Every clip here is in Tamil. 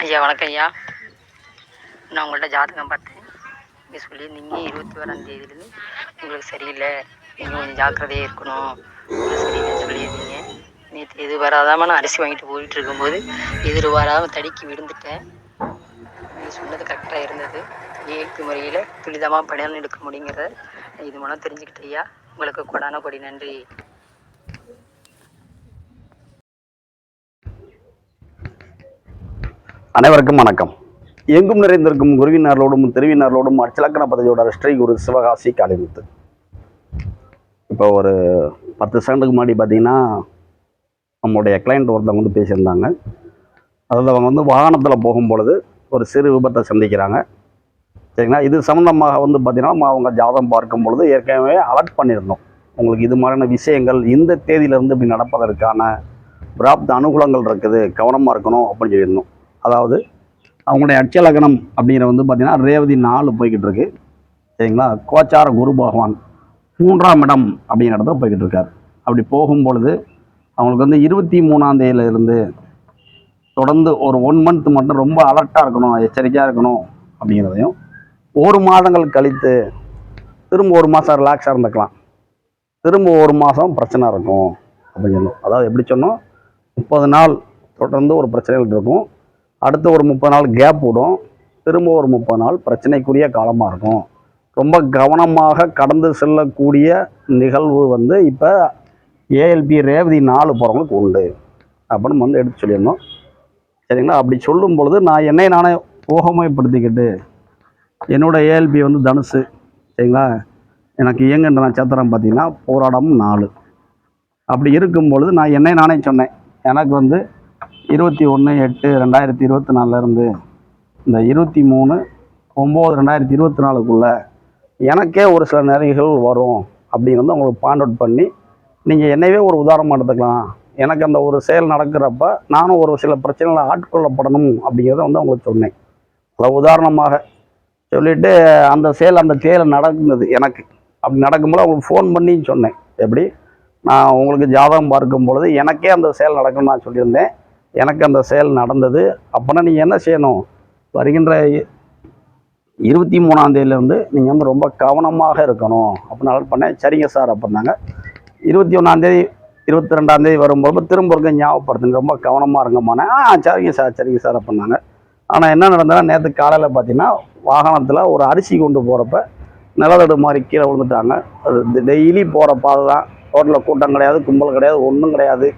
ஐயா வணக்கம் ஐயா. நான் உங்கள்கிட்ட ஜாதகம் பார்த்தேன். நீங்கள் சொல்லியிருந்தீங்க இருபத்தி ஓராம் தேதியிலேருந்து உங்களுக்கு சரியில்லை. நீங்கள் கொஞ்சம் ஜாக்கிரதையாக இருக்கணும். சரியில்லைன்னு சொல்லியிருந்தீங்க. நேற்று எது வராதாம நான் அரிசி வாங்கிட்டு போயிட்டு இருக்கும்போது எதிர் வராமல் தடுக்கி விழுந்துட்டேன். நீங்கள் சொன்னது கரெக்டாக இருந்தது. இயற்கை முறையில் துரிதமாக படம் எடுக்க முடியுங்கிறத இது மூலம் தெரிஞ்சுக்கிட்டேன் ஐயா. உங்களுக்கு கொடான கொடி நன்றி. அனைவருக்கும் வணக்கம். எங்கும் நிறைந்திருக்கும் குருவினர்களோடும் திருவினர்களோடும் அச்சலக்கண பதவியோட ஸ்ரீ குரு சிவகாசி காளிமுத்து. இப்போ ஒரு பத்து செகண்டுக்கு முன்னாடி பார்த்தீங்கன்னா நம்மளுடைய கிளைண்ட் ஒருத்தவங்க வந்து பேசியிருந்தாங்க. அதாவது அவங்க வந்து வாகனத்தில் போகும்பொழுது ஒரு சிறு விபத்தை சந்திக்கிறாங்க. சரிங்களா? இது சம்மந்தமாக வந்து பார்த்திங்கன்னா அவங்க ஜாதகம் பார்க்கும் பொழுது ஏற்கனவே அலர்ட் பண்ணியிருந்தோம். உங்களுக்கு இது மாதிரியான விஷயங்கள் இந்த தேதியிலேருந்து இப்படி நடப்பதற்கான பிராப்த அனுகூலங்கள் இருக்குது கவனமாக இருக்கணும் அப்படின்னு சொல்லியிருந்தோம். அதாவது அவங்களுடைய அட்சலக்கணம் அப்படிங்கிற வந்து பார்த்தீங்கன்னா ரேவதி நாலு போய்கிட்டு இருக்கு சரிங்களா? கோச்சார குரு பகவான் மூன்றாம் இடம் அப்படிங்கிற இடத்துல போய்கிட்டு இருக்கார் அப்படி போகும் பொழுது அவங்களுக்கு வந்து இருபத்தி மூணாம் தேதியிலிருந்து தொடர்ந்து ஒரு ஒன் மந்த் மட்டும் ரொம்ப அலர்ட்டாக இருக்கணும் எச்சரிக்கையாக இருக்கணும் அப்படிங்கிறதையும் ஒரு மாதங்கள் கழித்து திரும்ப ஒரு மாதம் ரிலாக்ஸாக இருந்துக்கலாம். திரும்ப ஒரு மாதம் பிரச்சனை இருக்கும் அப்படின்னு சொன்னோம் அதாவது எப்படி சொன்னோம்? முப்பது நாள் தொடர்ந்து ஒரு பிரச்சனைகள் இருக்கும். அடுத்த ஒரு முப்பது நாள் கேப் விடும். திரும்ப ஒரு முப்பது நாள் பிரச்சனைக்குரிய காலமாக இருக்கும். ரொம்ப கவனமாக கடந்து செல்லக்கூடிய நிகழ்வு வந்து இப்போ ஏஎல்பி ரேவதி நாலு போகிறவங்களுக்கு உண்டு. அப்படின்னு வந்து எடுத்து சொல்லியிருந்தோம் சரிங்களா? அப்படி சொல்லும் பொழுது நான் என்னை நானே ஊகமயப்படுத்திக்கிட்டு என்னோட ஏஎல்பி வந்து தனுசு. சரிங்களா? எனக்கு இயங்குன்ற நட்சத்திரம் பார்த்தீங்கன்னா போராடம் நாலு. அப்படி இருக்கும் பொழுது நான் என்னை நானே சொன்னேன். எனக்கு வந்து இருபத்தி ஒன்று எட்டு ரெண்டாயிரத்தி இருபத்தி நாலுலேருந்து இந்த இருபத்தி மூணு ஒம்பது ரெண்டாயிரத்தி இருபத்தி நாலுக்குள்ளே எனக்கே ஒரு சில நிறைகள் வரும் அப்படின்னு வந்து உங்களுக்கு பாயிண்ட் அவுட் பண்ணி நீங்கள் என்னையவே ஒரு உதாரணமாக எடுத்துக்கலாம். எனக்கு அந்த ஒரு செயல் நடக்கிறப்ப நானும் ஒரு சில பிரச்சனைகளை ஆட்கொள்ளப்படணும் அப்படிங்கிறத வந்து அவங்களுக்கு சொன்னேன். அதை உதாரணமாக சொல்லிவிட்டு அந்த செயல் அந்த செயல் நடந்தது எனக்கு. அப்படி நடக்கும்போது அவங்களுக்கு ஃபோன் பண்ணி சொன்னேன். எப்படி? நான் உங்களுக்கு ஜாதகம் பார்க்கும் பொழுது எனக்கே அந்த செயல் நடக்கும்னு நான் சொல்லியிருந்தேன். எனக்கு அந்த செயல் நடந்தது. அப்போனா நீங்கள் என்ன செய்யணும்? வருகின்ற இருபத்தி மூணாம் தேதியிலேருந்து நீங்கள் வந்து ரொம்ப கவனமாக இருக்கணும். அப்படின்னு அலர்ட் பண்ணேன் சரிங்க சார் அப்படின்னாங்க. இருபத்தி ஒன்றாந்தேதி இருபத்தி ரெண்டாந்தேதி வரும்போது திரும்ப இருக்க ஞாபகப்படுத்துங்க. ரொம்ப கவனமாக இருங்கம்மானே. ஆ சரிங்க சார் சரிங்க சார் அப்படின்னாங்க. ஆனால் என்ன நடந்ததுன்னா நேற்று காலையில் பார்த்தீங்கன்னா வாகனத்தில் ஒரு அரிசி கொண்டு போகிறப்ப நிலதடு மாதிரி கீழே விழுந்துட்டாங்க. அது டெய்லி போகிற பாதை தான் ரோட்டில் கூட்டம் கிடையாது கும்பல் கிடையாது ஒன்றும் கிடையாது.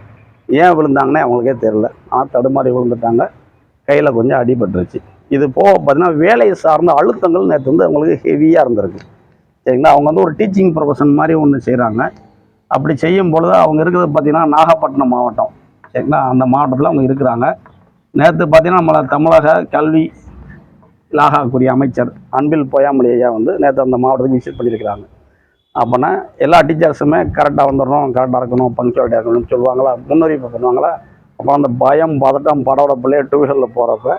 ஏன் விழுந்தாங்கன்னே அவங்களுக்கே தெரில ஆனால் தடுமாறி விழுந்துட்டாங்க. கையில் கொஞ்சம் அடிபட்டுருச்சு. இது போக பார்த்தீங்கன்னா வேலையை சார்ந்த அழுத்தங்கள் நேற்று வந்து அவங்களுக்கு ஹெவியாக இருந்திருக்கு. சரிங்களா? அவங்க வந்து ஒரு டீச்சிங் ப்ரொஃபஷன் மாதிரி ஒன்று செய்கிறாங்க அப்படி செய்யும் பொழுது அவங்க இருக்கிறது பார்த்தீங்கன்னா நாகப்பட்டினம் மாவட்டம். சரிங்களா? அந்த மாவட்டத்தில் அவங்க இருக்கிறாங்க. நேற்று பார்த்தீங்கன்னா நம்மளை தமிழக கல்வி இலாகாக்குரிய அமைச்சர் அன்பில் பொய்யாமொழி ஐயா வந்து நேற்று அந்த மாவட்டத்துக்கு விசிட் பண்ணியிருக்கிறாங்க. அப்போனா எல்லா டீச்சர்ஸுமே கரெக்டாக வந்துடணும் கரெக்டாக இருக்கணும் பங்க்சுவாலிட்டியாக இருக்கணும்னு சொல்லுவாங்களா? முன்னறிவிப்பு பண்ணுவாங்களா? அப்புறம் அந்த பயம் பதட்டம் படோட பிள்ளைய டூ போகிறப்ப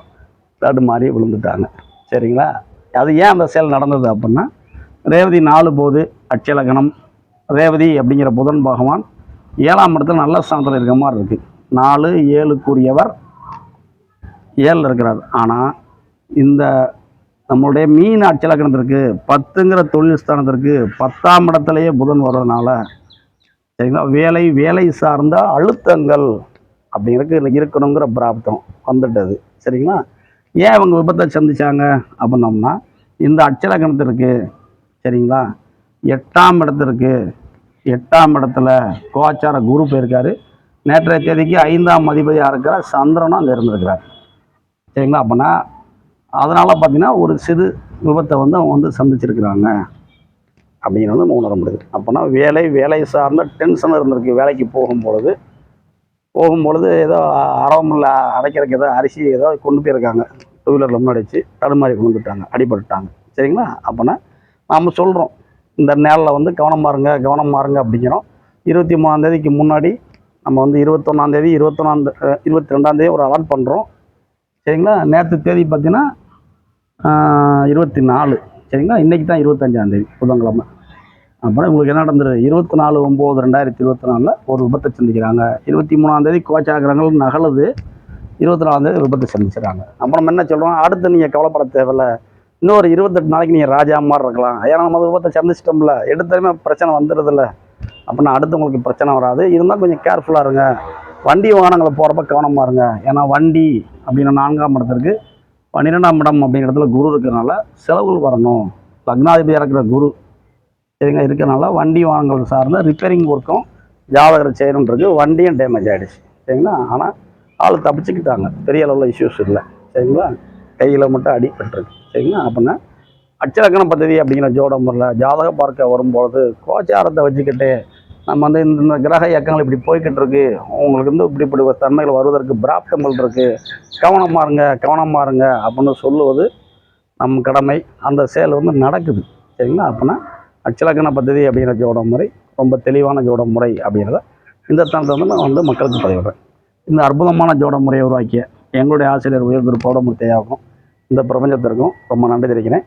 தடு மாதிரி விழுந்துட்டாங்க. சரிங்களா? அது ஏன் அந்த செயல் நடந்தது அப்படின்னா ரேவதி நாலு போது அட்சலகணம் ரேவதி அப்படிங்கிற புதன் பகவான் ஏழாம் இடத்துல நல்ல ஸ்தானத்தில் இருக்க மாதிரி இருக்குது நாலு ஏழுக்குரியவர் ஏழில் இருக்கிறார். ஆனால் இந்த நம்மளுடைய மீன் அச்சலக்கணத்திற்கு பத்துங்கிற தொழில் ஸ்தானத்திற்கு பத்தாம் இடத்துலையே புதன் வர்றதுனால சரிங்களா? வேலை வேலை சார்ந்த அழுத்தங்கள் அப்படிங்கிறதுக்கு இருக்கணுங்கிற பிராப்தம் வந்துட்டது. சரிங்களா? ஏன் அவங்க விபத்தை சந்திச்சாங்க அப்படின்னோம்னா இந்த அச்சலக்கணத்திற்கு சரிங்களா? எட்டாம் இடத்திற்கு எட்டாம் இடத்துல கோச்சார குரு போயிருக்காரு. நேற்றைய தேதிக்கு ஐந்தாம் அதிபதியாக இருக்கிற சந்திரனும் அங்கே இருந்திருக்கிறார். சரிங்களா? அப்படின்னா அதனால் பார்த்தீங்கன்னா ஒரு சிறு விபத்தை வந்து அவங்க வந்து சந்திச்சிருக்கிறாங்க. அப்படிங்கிறது வந்து நம்ம உணர முடியுது. அப்போனா வேலை வேலை சார்ந்த டென்ஷன் இருந்திருக்கு. வேலைக்கு போகும்பொழுது போகும்பொழுது ஏதோ அரவமில்ல அரைக்கிறதுக்கு ஏதோ அரிசி ஏதோ கொண்டு போயிருக்காங்க. டூ வீலரில் முன்னாடி வச்சு தடுமாறி விழுந்துட்டாங்க அடிபட்டுட்டாங்க. சரிங்களா? அப்போனா நாம் சொல்கிறோம் இந்த நேரில் வந்து கவனம் மாறுங்க கவனம் மாறுங்க அப்படிங்கிறோம். இருபத்தி மூணாந்தேதிக்கு முன்னாடி நம்ம வந்து இருபத்தொன்னாந்தேதி இருபத்தொன்னாந்தே இருபத்தி ரெண்டாந்தேதி ஒரு அலாட் பண்ணுறோம் சரிங்களா? நேற்று தேதி பார்த்தீங்கன்னா இருபத்தி நாலு சரிங்களா? இன்றைக்கி தான் இருபத்தஞ்சாந்தேதி புதன்கிழமை. அப்புறம் உங்களுக்கு என்ன நடந்துருது? இருபத்தி நாலு ஒம்பது ரெண்டாயிரத்தி இருபத்தி நாலில் ஒரு விபத்தை சந்திக்கிறாங்க. இருபத்தி மூணாந்தேதி கோச்சாகிரங்கள் நகலுது. இருபத்தி நாலாந்தேதி விபத்தை சந்திச்சிடறாங்க அப்புறம் என்ன சொல்கிறோம் அடுத்து நீங்கள் கவலைப்பட தேவையில்ல. இன்னொரு இருபத்தெட்டு நாளைக்கு நீங்கள் ராஜா மாதிரி இருக்கலாம். ஏன்னா நம்ம விபத்தை சந்திச்சிட்டோம்ல. எடுத்ததுமே பிரச்சனை வந்துடுதுல்ல அப்படின்னா அடுத்து உங்களுக்கு பிரச்சனை வராது. இருந்தால் கொஞ்சம் கேர்ஃபுல்லாக இருங்க. வண்டி வாகனங்களை போகிறப்ப கவனமாக இருங்க. ஏன்னா வண்டி அப்படின்னு நான்காம் இடத்திற்கு பன்னிரெண்டாம் இடம் அப்படிங்கிறதுல குரு இருக்கிறனால செலவுகள் வரணும். லக்னாதிபதியாக இருக்கிற குரு சரிங்க இருக்கிறனால வண்டி வாங்கல் சார்ந்த ரிப்பேரிங் ஒர்க்கும் ஜாதகரை செய்யணுன்றது வண்டியும் டேமேஜ் ஆகிடுச்சு சரிங்களா? ஆனால் ஆள் தப்பிச்சுக்கிட்டாங்க. பெரிய அளவில் இஷ்யூஸ் இல்லை. சரிங்களா? கையில் மட்டும் அடிபட்டுருக்கு. சரிங்களா? அப்படின்னா அச்சலக்கண பதவி அப்படிங்கிற ஜோட முறையில் ஜாதக பார்க்க வரும்பொழுது கோச்சாரத்தை வச்சுக்கிட்டு நம்ம வந்து இந்த இந்த கிரக இயக்கங்கள் இப்படி போய்கிட்டு இருக்கு உங்களுக்கு வந்து இப்படி இப்படி ஒரு தன்மைகள் வருவதற்கு பிராப்தங்கள் இருக்குது கவனமாக இருங்க கவனமாக இருங்க அப்படின்னு சொல்லுவது நம் கடமை. அந்த செயல் வந்து நடக்குது. சரிங்களா? அப்படின்னா அச்சலக்கண பദ്ധதி அப்படிங்கிற ஜோட முறை ரொம்ப தெளிவான ஜோட முறை அப்படிங்கிறத இந்த தனத்தை வந்து நான் வந்து மக்களுக்கு பதிவிடுறேன். இந்த அற்புதமான ஜோட முறையை உருவாக்கிய எங்களுடைய ஆசிரியர் உயர் திரு பௌடமூர்த்தியாகவும் இந்த பிரபஞ்சத்திற்கும் ரொம்ப நன்றி தெரிவிக்கிறேன்.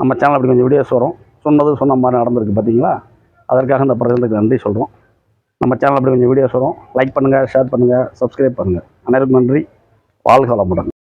நம்ம சேனல் அப்படி கொஞ்சம் வீடியோஸ் வரும். சொன்னது சொன்ன மாதிரி நடந்திருக்கு பார்த்தீங்களா? அதற்காக இந்த பிரபஞ்சத்துக்கு நன்றி சொல்கிறோம் நம்ம சேனல் அப்படி கொஞ்சம் வீடியோஸ் வரும். லைக் பண்ணுங்கள் ஷேர் பண்ணுங்கள் சப்ஸ்கிரைப் பண்ணுங்கள் அனைவருக்கும் நன்றி. வாழ்க வளமுடன்.